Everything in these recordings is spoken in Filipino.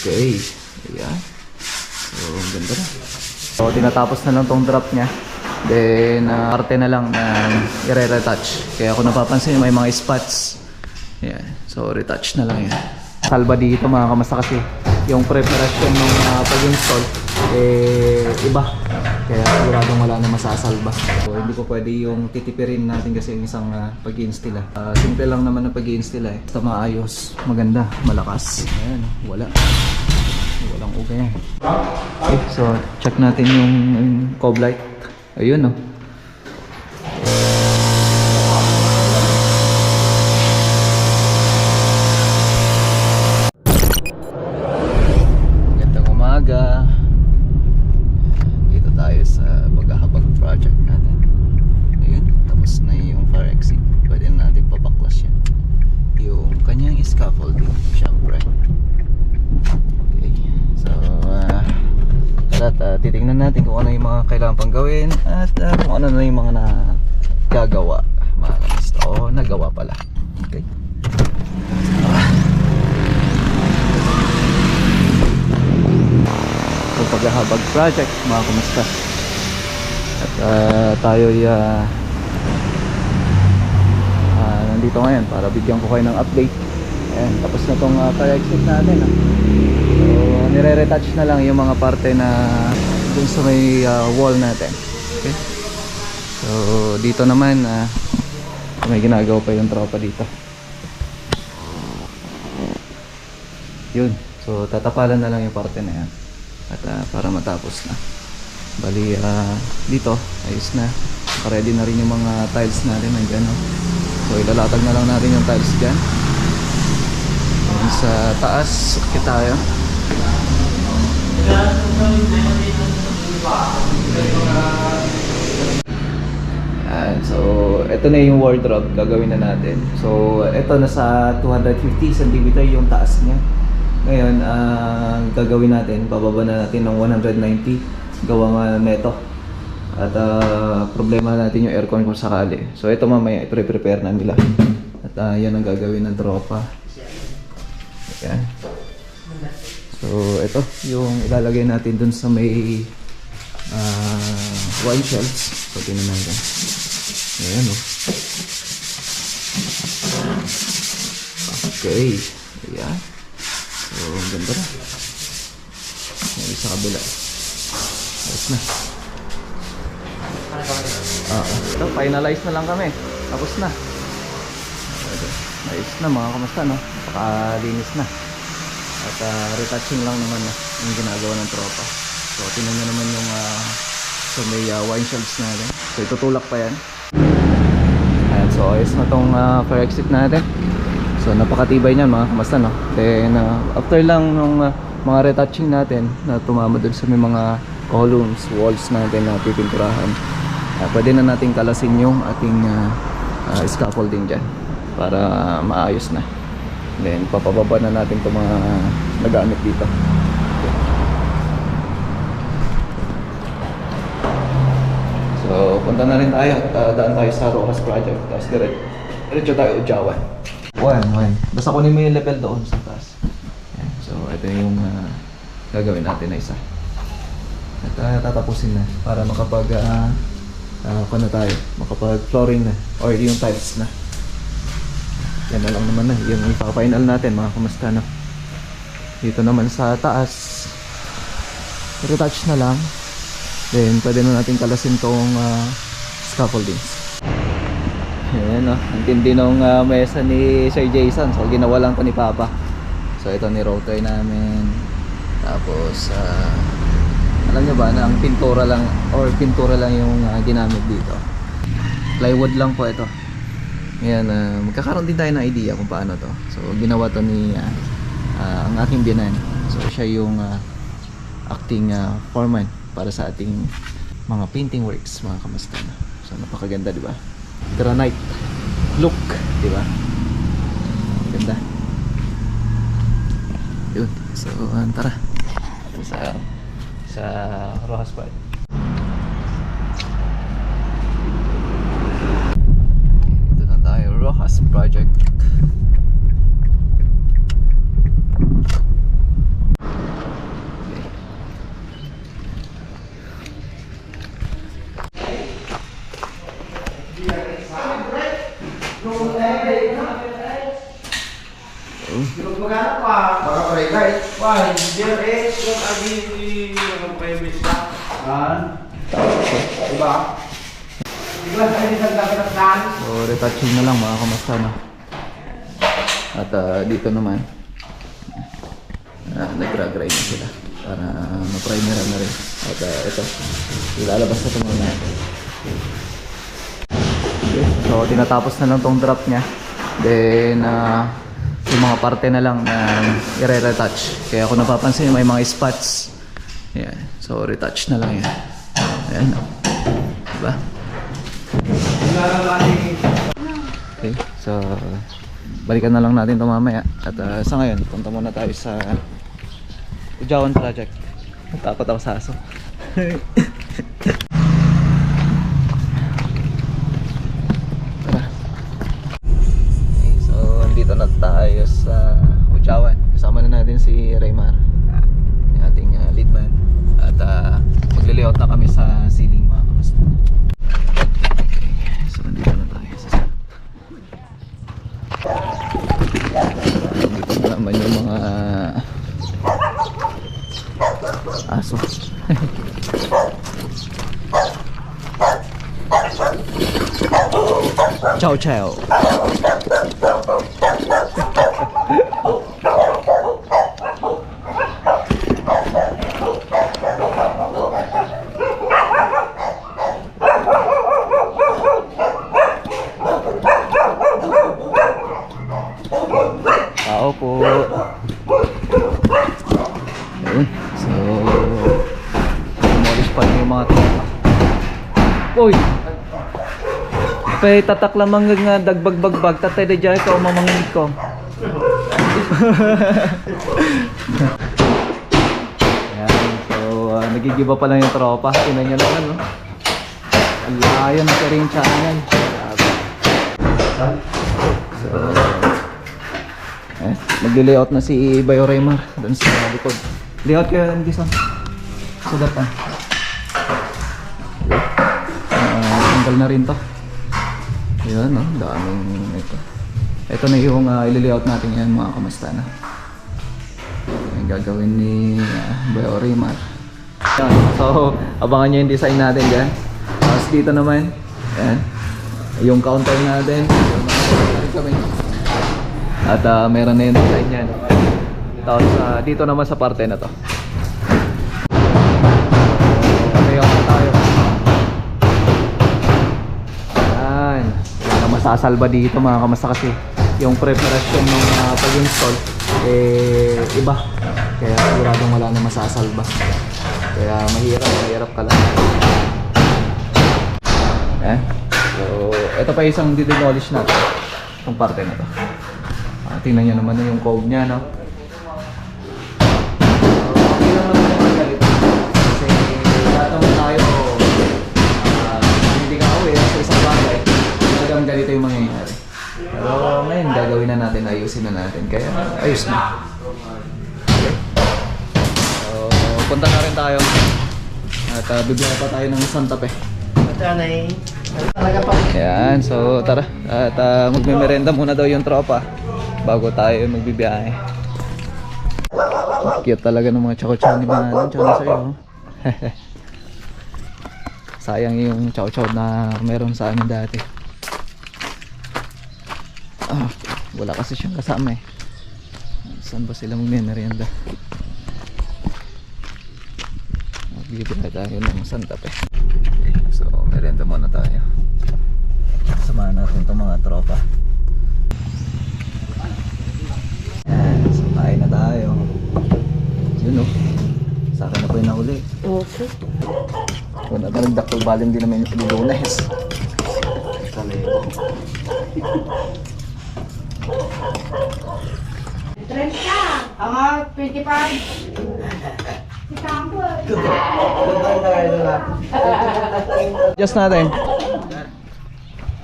Okay. Ayan. So, ang ganda na. So, tinatapos na lang tong drop niya. Then, uh, arte na lang na i-retouch. Kaya kung napapansin, may mga spots. Ayan. So, retouch na lang yan. Salba dito mga kamasa kasi yung preparation ng uh, pag-install eh iba. Kaya siguradong wala na masasalba. So, hindi ko pwede yung titipirin natin kasi yung isang uh, pag-install. Uh, simple lang naman ang pag-install eh. Basta maayos, maganda, malakas. Ayan, wala. Walang uga yan. Okay, so check natin yung, yung cob light. Ayun oh. Gandang umaga. Dito tayo sa paghahabag project natin. Ayun, tapos na yung fire exit. Pwede na natin papaklas yan. Yung kanyang scaffolding, syempre. Okay. So, uh, at uh, titingnan natin kung ano yung mga kailangan pang gawin at uh, kung ano na yung mga nagagawa. Mga kamis. O, nagawa pala. Okay. So, paghahabag project, mga kumusta? At uh, tayo uh, uh, nandito ngayon para bigyan ko kayo ng update. Ayan, tapos na tong uh, fire exit natin. ah. So, nire-retouch na lang yung mga parte na dun sa may uh, wall natin. Okay? So, dito naman, ah, may ginagawa pa yung tropa dito. Yun. So, tatapalan na lang yung parte na yan. At ah, para matapos na. Bali, ah, dito, ayos na. Ready na rin yung mga tiles natin. Nandiyan, no? So, ilalatag na lang natin yung tiles dyan. Ayan, sa taas, sakit tayo. So ito na yung wardrobe gagawin na natin. So ito nasa 250 cm yung taas niya. Ngayon, ang gagawin natin, bababa na natin ng 190 gawa nga neto. At ah, problema natin yung aircon kung sakali. So ito mamaya i-prepare na nila. At ah, yan ang gagawin ng tropa. Ayan. So ito yung ilalagay natin dun sa may ah, wine shelves. So tingnan natin. Ayan o. Okay. Ayan. So, ganda na. Kabila. Ayos na. Ah, ito, finalize na lang kami. Tapos na. Ayos na mga kamusta no? Napakalinis na. At ah, retouching lang naman na yung ginagawa ng tropa. So, tingnan nyo naman yung ah, sa may ah, wine shelves natin. So, itutulak pa yan. Ayan, so ayos na tong uh, fire exit natin. So napakatibay niyan mga kamasta no. Then uh, after lang nung uh, mga retouching natin na tumama dun sa may mga columns, walls natin na pipinturahan. Uh, pwede na natin kalasin yung ating uh, uh, scaffolding dyan para maayos na. Then papababa na natin itong mga nagamit dito. So, punta na rin tayo. Uh, daan tayo sa Rojas Project. Tapos direct, diretso tayo Ujawan. One, one. Basta kunin mo yung level doon sa taas. Yan. So, ito yung uh, gagawin natin na isa. At uh, tatapusin na para makapag uh, uh, ano tayo, makapag flooring na or yung tiles na. Yan na lang naman na. Yung ipaka-final natin mga kamusta na. Dito naman sa taas, retouch na lang. Then, pwede na natin kalasin tong uh, scaffoldings. Ayan o, ang tindi nung uh, mesa ni Sir Jason. So, ginawa lang to ni Papa. So, ito ni router namin. Tapos, uh, alam nyo ba na ang pintura lang or pintura lang yung uh, ginamit dito. Plywood lang po ito. Ngayon, uh, magkakaroon din tayo ng idea kung paano to. So, ginawa to ni uh, uh, ang aking binan. So, siya yung uh, acting uh, foreman para sa ating mga painting works mga kamusta na. So napakaganda di ba? Granite look, di ba? Ganda. Yun. So uh, tara. Sa sa Rojas Park. Dito na tayo Rojas Project. Siguro maghanap pa. Baka pre-light. Why? There is yung agi yung premise na. Ah. Diba? Diba sa isang dapat ng daan? So, retouching na lang mga kamusta na. At ah, dito naman, uh, nagra-grind na sila para uh, ma-primeran na rin. At ah, ito, ilalabas na ito muna. Okay, so tinatapos na lang tong drop niya. Then, ah, yung mga parte na lang na i-retouch. Kaya kung napapansin may mga spots. Yan. So, retouch na lang yan. Ayan. Diba? Okay, so balikan na lang natin ito mamaya. At uh, sa ngayon, punta muna tayo sa Ujawan Project. Takot ako sa aso. Tara. Okay, so andito na tayo sa Ujawan. Kasama na natin si Raymar, yung ating uh, lead man. At uh, magle-layout na kami sa ceiling mga kamusta. Okay, so nandito na tayo sa Dito na naman yung mga aso. Ciao ciao. Tao po. Pay tatak lamang nga dagbagbagbag tatay de jay ka mamangin ko. Ayan, so uh, nagigiba pa lang yung tropa. Tingnan nyo lang ano. Layo ng karing channel. Grabe. So, eh, magli-layout na si Bayo Raymar doon sa likod. Layout kayo ng Dison. Sudatan. Uh, tanggal na rin to. Yun, no? daming ito. Ito na yung uh, ili-layout natin yan mga kamusta na. Yung gagawin ni uh, Bayo Raymar. Yan. So, abangan nyo yung design natin dyan. Tapos dito naman, yan. Yung counter natin. At ah, meron na yung design yan. Tapos ah, dito naman sa parte na to. Masasalba dito mga kamasa kasi yung preparation ng uh, pag-install eh iba. Kaya siguradong wala na masasalba. Kaya mahirap, mahirap ka lang. Eh? So, ito pa isang didemolish natin. Itong parte na to. Ah, tingnan nyo naman na yung code niya, no? Natin, ayusin na natin. Kaya, ayos na. Okay. So, punta na rin tayo. At uh, bibigyan pa tayo ng Santa Fe. Matanay. Talaga pa. Ayan, so tara. At uh, magmemerenda muna daw yung tropa bago tayo magbibiyahe. Cute talaga ng mga chow-chow ni Manon. Chow na sa'yo. Sayang yung chow-chow na meron sa amin dati. Ah, wala kasi siyang kasama eh. Saan ba sila magmemerenda? Magbibigay tayo ng Santa Fe. Okay, so merenda muna tayo. Samahan natin itong mga tropa. Yan, so kain na tayo. Yun o. Sa akin na po yung nahuli. Okay. Kung nataragdak ko, baling din namin yung lunes. Mga 25. Adjust natin.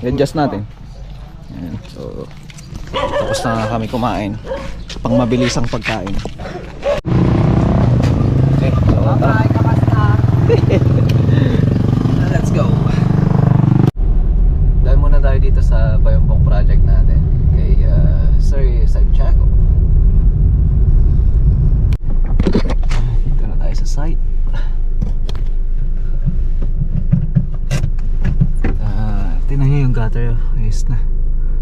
Adjust natin. Ayan, so, tapos na kami kumain. Pang mabilisang pagkain. Okay, so. Let's go. Dahil muna tayo dito sa Bayombong project natin kay uh, Sir Santiago. Ayos na.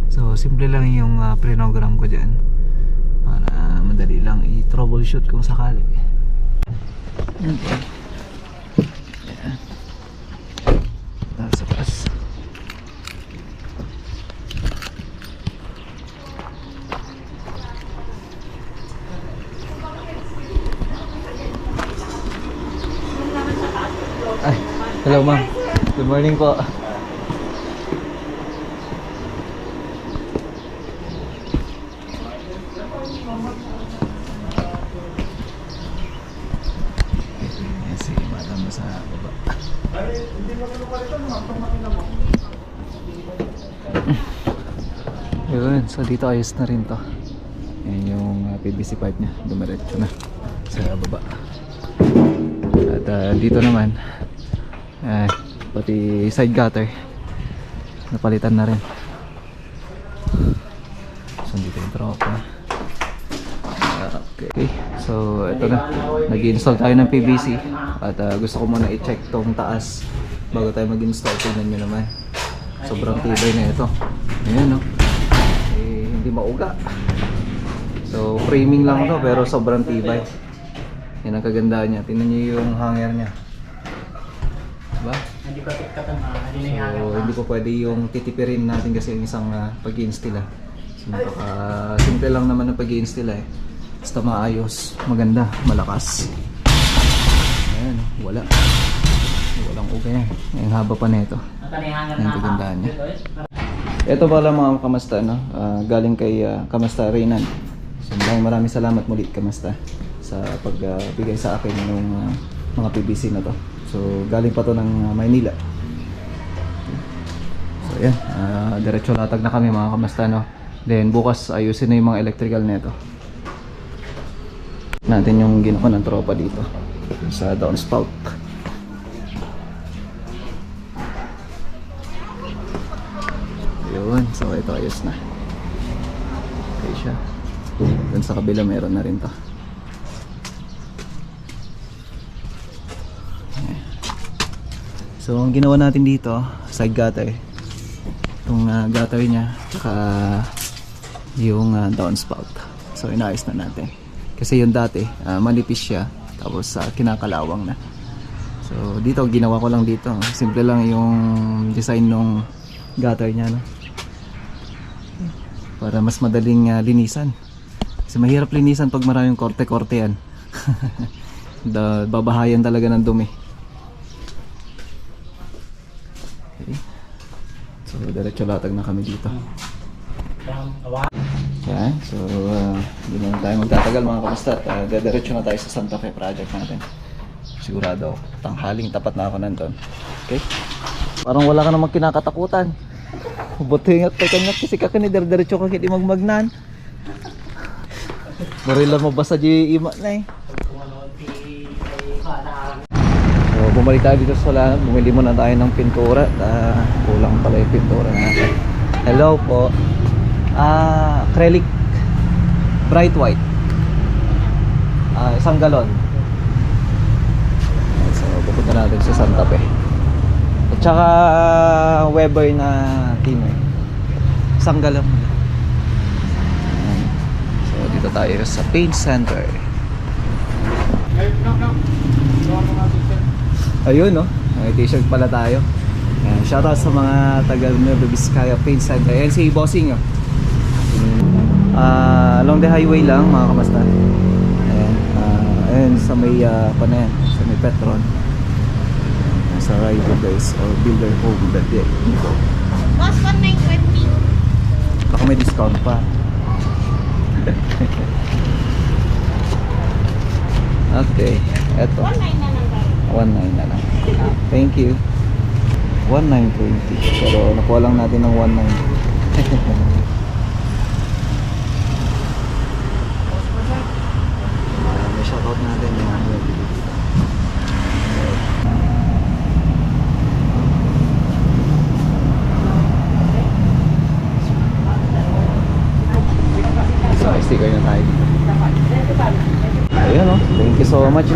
So, simple lang yung uh, prinogram ko dyan. Para madali lang i-troubleshoot kung sakali. Okay. Ayan. Nasa taas. Ay, hello ma'am. Good morning po. Ayan si madam sa baba. Yun, so dito ayos na rin to. Yan yung uh, PVC pipe niya, dumiretso na sa baba. At uh, dito naman, eh, pati side gutter, napalitan na rin. So dito yung tropa. Okay, so ito na. Nag-install tayo ng PVC at uh, gusto ko muna i-check tong taas bago tayo mag-install. Tingnan nyo naman. Sobrang tibay na ito. Ayan no. Eh, hindi mauga. So framing lang to pero sobrang tibay. Yan ang kagandahan niya. Tingnan nyo yung hanger niya. Diba? Hindi So, hindi ko pwede yung titipirin natin kasi yung isang uh, pag-install ah. So, napaka simple lang naman ang pag-install eh. Basta maayos, maganda, malakas. Ayan, wala. Walang uga yan. Ang haba pa nito. Ang kagandahan niya. Ito pala mga kamasta, no? Ah, galing kay ah, Kamasta Reynan. So, maraming maraming salamat muli, Kamasta, sa pagbigay sa akin ng ah, mga PVC na to. So, galing pa to ng ah, Maynila. So, ayan. ah, diretso latag na kami mga kamasta, no? Then, bukas ayusin na yung mga electrical nito. Natin yung ginawa ng tropa dito sa downspout. Yun, so ito ayos na. Okay siya. Dun sa kabila meron na rin to. Ayan. So ang ginawa natin dito, side gutter. Itong uh, gutter niya, tsaka yung uh, downspout. So inayos na natin. Kasi yung dati, ah, manipis siya, tapos uh, kinakalawang na. So dito, ginawa ko lang dito. Simple lang yung design ng gutter niya. No? Para mas madaling ah, linisan. Kasi mahirap linisan pag maraming korte-korte yan. da, babahayan talaga ng dumi. Okay. So, diretso latag na kami dito. Yan. So, uh, hindi na tayo magtatagal mga kamusta. Uh, diretso na tayo sa Santa Fe project natin. Sigurado. Tanghaling tapat na ako nandun. Okay? Parang wala ka namang kinakatakutan. Buti nga kay kanya kasi kakani diretso ka kiti magmagnan. Barila mo basta di ima na eh. So bumalik tayo dito sa lahat. Bumili muna tayo ng pintura. Ah, kulang pala yung pintura natin. Hello po. Ah, acrylic bright white. Ah, isang galon. So pupunta natin sa Santa Fe. At saka Weber na thinner. Isang galon. Ayan. So dito tayo sa paint center. Ayun no, may t-shirt pala tayo. Ayan, shoutout sa mga taga Nueva Vizcaya Paint Center. Ayan si Bossing oh. Ah, along the highway lang mga kamasta. Ayan, ah, ayan sa may uh, panen, sa may Petron. Sa Rai Builders or Builder Home that day. Boss, 1920. Baka may discount pa. okay, eto. 19 na lang tayo. 1.9 na lang. Thank you. 1.920. Pero nakuha lang natin ng 1.9. Ah, may shoutout natin yung So, sticker na tayo dito. Ayun oh. Thank you so much.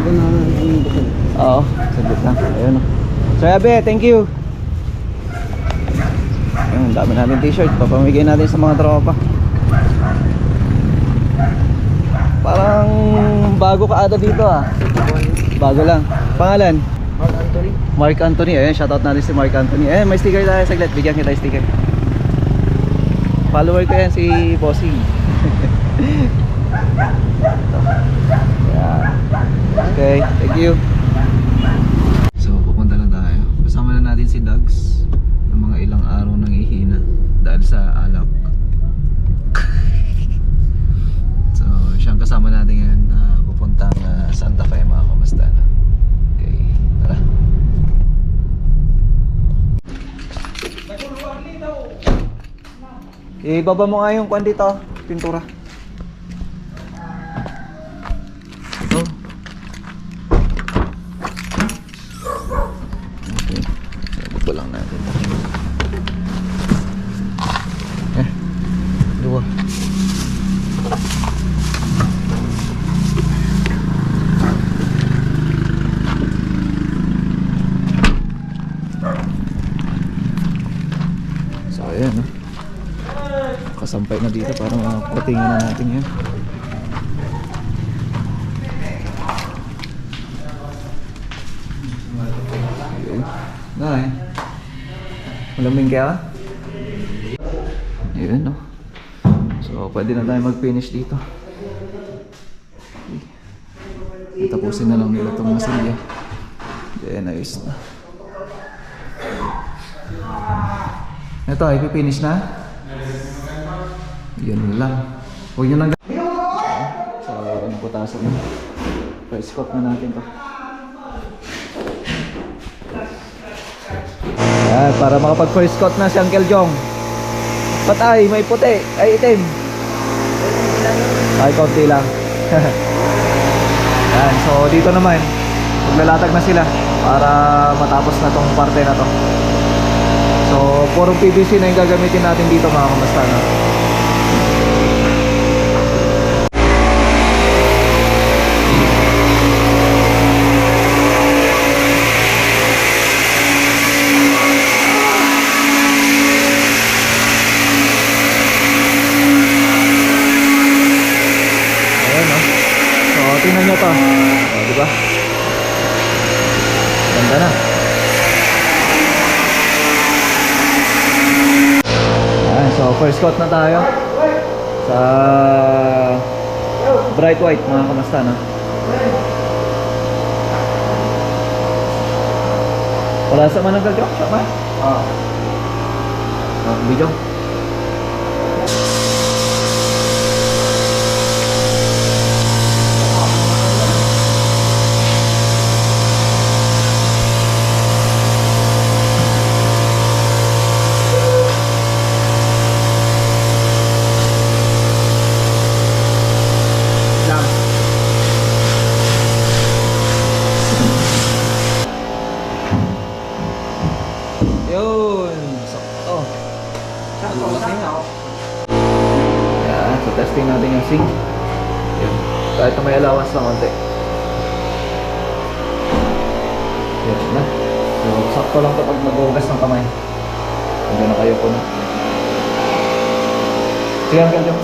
Oo, saglit lang. Ayun oh. Sir Abe, thank you. Yung dami natin t-shirt, papamigay natin sa mga tropa. Parang bago ka ata dito ah. Bago lang. Pangalan? Mark Anthony. Mark Anthony. Ayan, shoutout natin si Mark Anthony. Ayan, may sticker tayo saglit. Bigyan kita sticker. Follower ko yan si Bossing. Ayan. Okay, thank you. So, pupunta na tayo. Kasama na natin si Dugs ng mga ilang araw nang ihina dahil sa alak. so, siyang kasama natin ngayon na pupuntang ah, Santa Fe mga kamusta na. Okay, tara. Ibaba mo nga yung kwan dito, pintura. Para mapatingin na natin yan. Ayun. Nay. Malamig kaya? Ayun, no? So, pwede na tayo mag-finish dito. Tapusin na lang nila itong masilya. Then, ayos na. Ito, ipipinish na? Yun lang. Huwag nyo lang So, ano po tayo sa First coat na natin to. Yan, para makapag first coat na si Uncle Jong. Patay, may puti, ay itim. Ay, konti lang. Yan, so dito naman, maglalatag na sila para matapos na tong parte na to. So, purong PVC na yung gagamitin natin dito mga kamasta na. Ayan no. So, tingnan nyo to. O, di ba? Ganda na. Ayan, so first coat na tayo. Sa bright white mga kamasta no. Wala sa manang galjo? Siya man? Ah. Ah, video. Lang. Yun! Sakto. Sakto, sakto. Yan, so testing natin yung sync. Yan. Kahit na may allowance lang konti. Yan na. So, sakto lang to pag maghugas ng kamay. Hindi na kayo po na. Sige, Uncle Jom.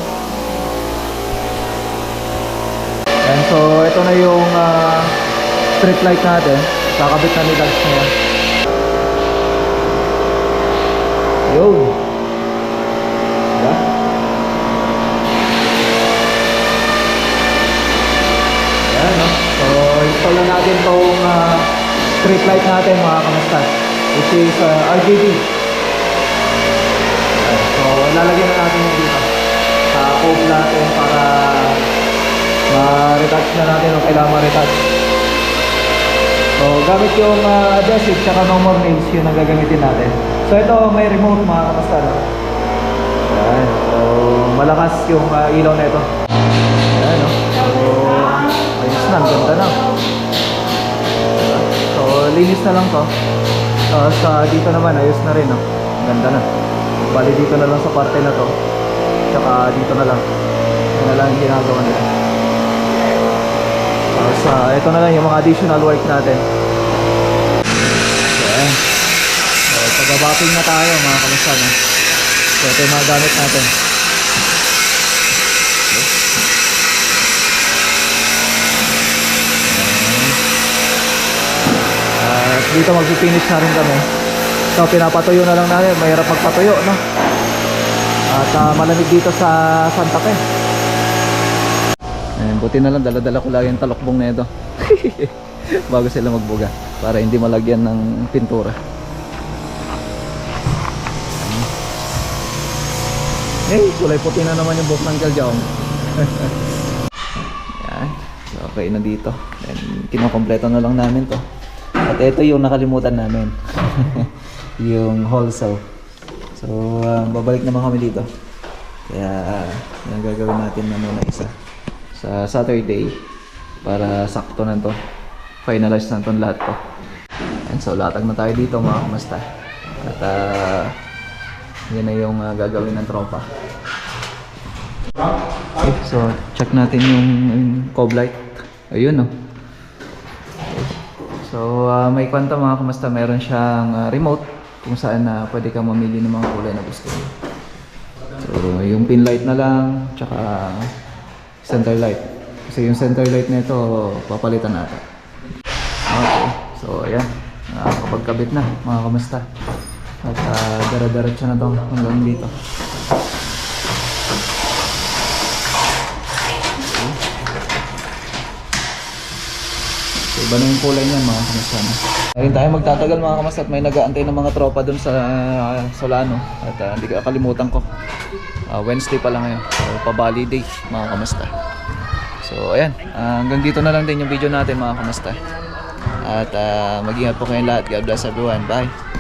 Yan, so ito na yung ah, street light natin. Kakabit na ni Dags na yan. Yun! Diba? Ayan, no? So, install na natin tong uh, street light natin mga kamastas which is uh, RGB. Ayan, so, lalagyan na natin yung dito sa code natin para ma-retouch na natin kung kailangan ma-retouch. So, gamit yung uh, adhesive tsaka no more nails yun ang gagamitin natin. So, ito may remote mga kamastas. No? Ayan, so malakas yung uh, ilaw na ito. Ayan, no? So, ayos na, ganda na. So, linis na lang to. Uh, dito naman, ayos na rin, no? Ang ganda na. Bali dito na lang sa parte na to. Tsaka dito na lang. Yan na lang ginagawa nila. Tapos, uh, ito na lang yung mga additional work natin. Pag-bapping na tayo, mga kamusta, no? So ito yung mga gamit natin. At dito mag-finish na rin kami. So pinapatuyo na lang namin. Mahirap magpatuyo, no? At ah, malamig dito sa Santa Fe. Ayan, buti na lang dala-dala ko lagi yung talokbong na ito. Bago sila magbuga. Para hindi malagyan ng pintura. Eh, kulay puti na naman yung buhok ng Galjong. Yan. So, okay na dito. Then, kinokompleto na lang namin to. At ito yung nakalimutan namin. yung holsaw. So, ah, babalik naman kami dito. Kaya, uh, yung gagawin natin na muna isa. Sa Saturday, para sakto na to. Finalize na to lahat to. And so, latag na tayo dito mga kamasta. At, ah, yan na yung ah, gagawin ng tropa. Okay, so check natin yung, yung cob light. Ayun oh. So ah, may kwanta mga kamusta, meron siyang ah, remote kung saan na pwede kang mamili ng mga kulay na gusto mo. So yung pin light na lang, tsaka center light. Kasi yung center light nito papalitan natin. Okay, so ayan. Nakakapagkabit na mga kamusta. At uh, dara-diretso na to hanggang dito. So, iba na yung kulay niyan mga kamusta na. Ayun tayo magtatagal mga kamusta at may nag-aantay ng mga tropa dun sa uh, Solano. At ah, hindi ka kalimutan ko. Ah, Wednesday pa lang ngayon. So, pa-Bali day mga kamusta. So ayan, ah, hanggang dito na lang din yung video natin mga kamusta. At ah, mag-ingat po kayong lahat. God bless everyone. Bye.